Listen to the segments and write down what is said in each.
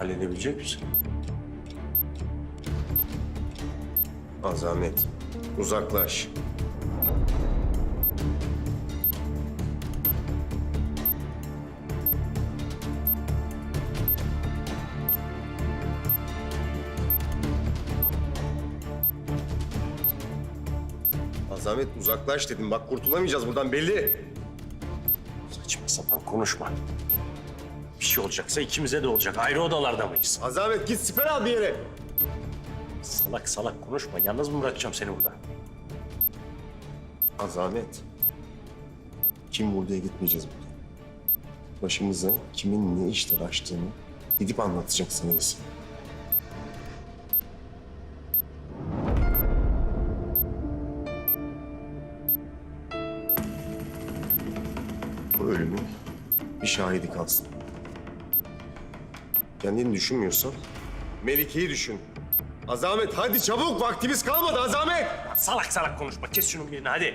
Halledebilecek misin? Azamet, uzaklaş. Azamet uzaklaş dedim. Bak kurtulamayacağız buradan belli. Saçma sapan konuşma. Şey olacaksa ikimize de olacak. Ayrı odalarda mıyız? Azamet git siper al bir yere. Salak salak konuşma. Yalnız mı bırakacağım seni burada? Azamet. Kim vurduya gitmeyeceğiz burada. Başımıza kimin ne işler açtığını gidip anlatacaksın Elis. Bu ölümün bir şahidi kalsın. Kendini düşünmüyorsan Melike'yi düşün. Azamet hadi çabuk vaktimiz kalmadı Azamet. Salak salak konuşma. Kes şunun birini hadi.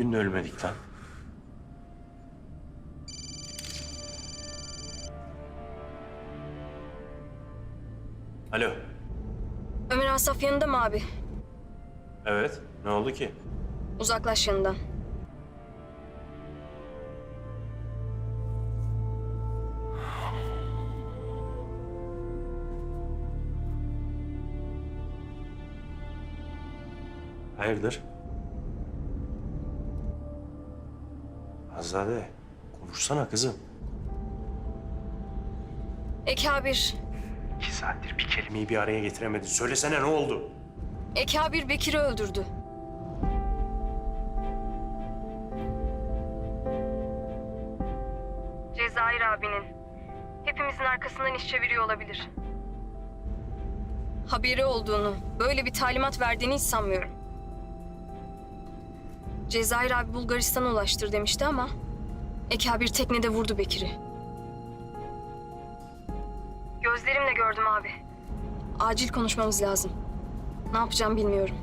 De ölmedik lan. Alo. Ömer Asaf yanında mı abi? Evet. Ne oldu ki? Uzaklaş yanından. Hayırdır? Azade, konuşsana kızım. Ekabir. İki saattir bir kelimeyi bir araya getiremedin. Söylesene ne oldu? Ekabir Bekir'i öldürdü. Cezayir abinin. Hepimizin arkasından iş çeviriyor olabilir. Haberi olduğunu, böyle bir talimat verdiğini hiç sanmıyorum. Cezayir abi Bulgaristan'a ulaştır demişti ama... Ekabir teknede vurdu Bekir'i. Gözlerimle gördüm abi. Acil konuşmamız lazım. Ne yapacağım bilmiyorum.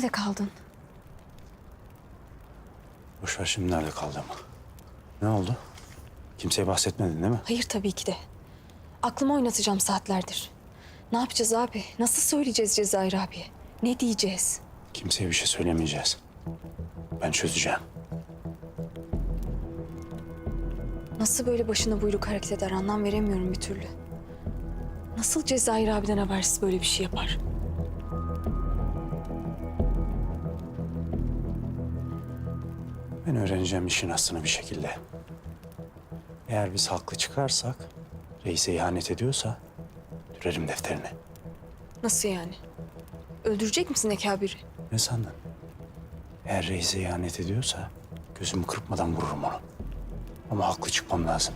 Nerede kaldın? Boş ver şimdi nerede kaldığımı. Ne oldu? Kimseye bahsetmedin değil mi? Hayır tabii ki de. Aklımı oynatacağım saatlerdir. Ne yapacağız abi? Nasıl söyleyeceğiz Cezayir abiye? Ne diyeceğiz? Kimseye bir şey söylemeyeceğiz. Ben çözeceğim. Nasıl böyle başına buyruk hareket eder anlam veremiyorum bir türlü. Nasıl Cezayir abiden habersiz böyle bir şey yapar? Öğreneceğim işin aslını bir şekilde. Eğer biz haklı çıkarsak, reise ihanet ediyorsa dürerim defterini. Nasıl yani? Öldürecek misin Ekabir'i? Ne sandın? Eğer reise ihanet ediyorsa gözümü kırpmadan vururum onu. Ama haklı çıkmam lazım.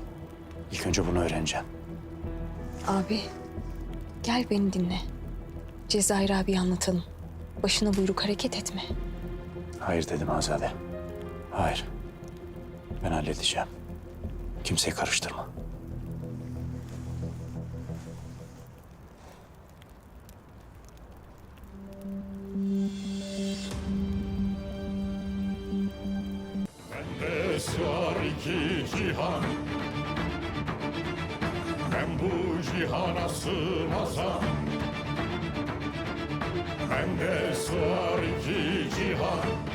İlk önce bunu öğreneceğim. Abi gel beni dinle. Cezayir abi anlatalım. Başına buyruk hareket etme. Hayır dedim Azade. Hayır. Ben halledeceğim. Kimseyi karıştırma. Bende sığar iki cihan Ben bu cihana sığmazam Bende sığar iki cihan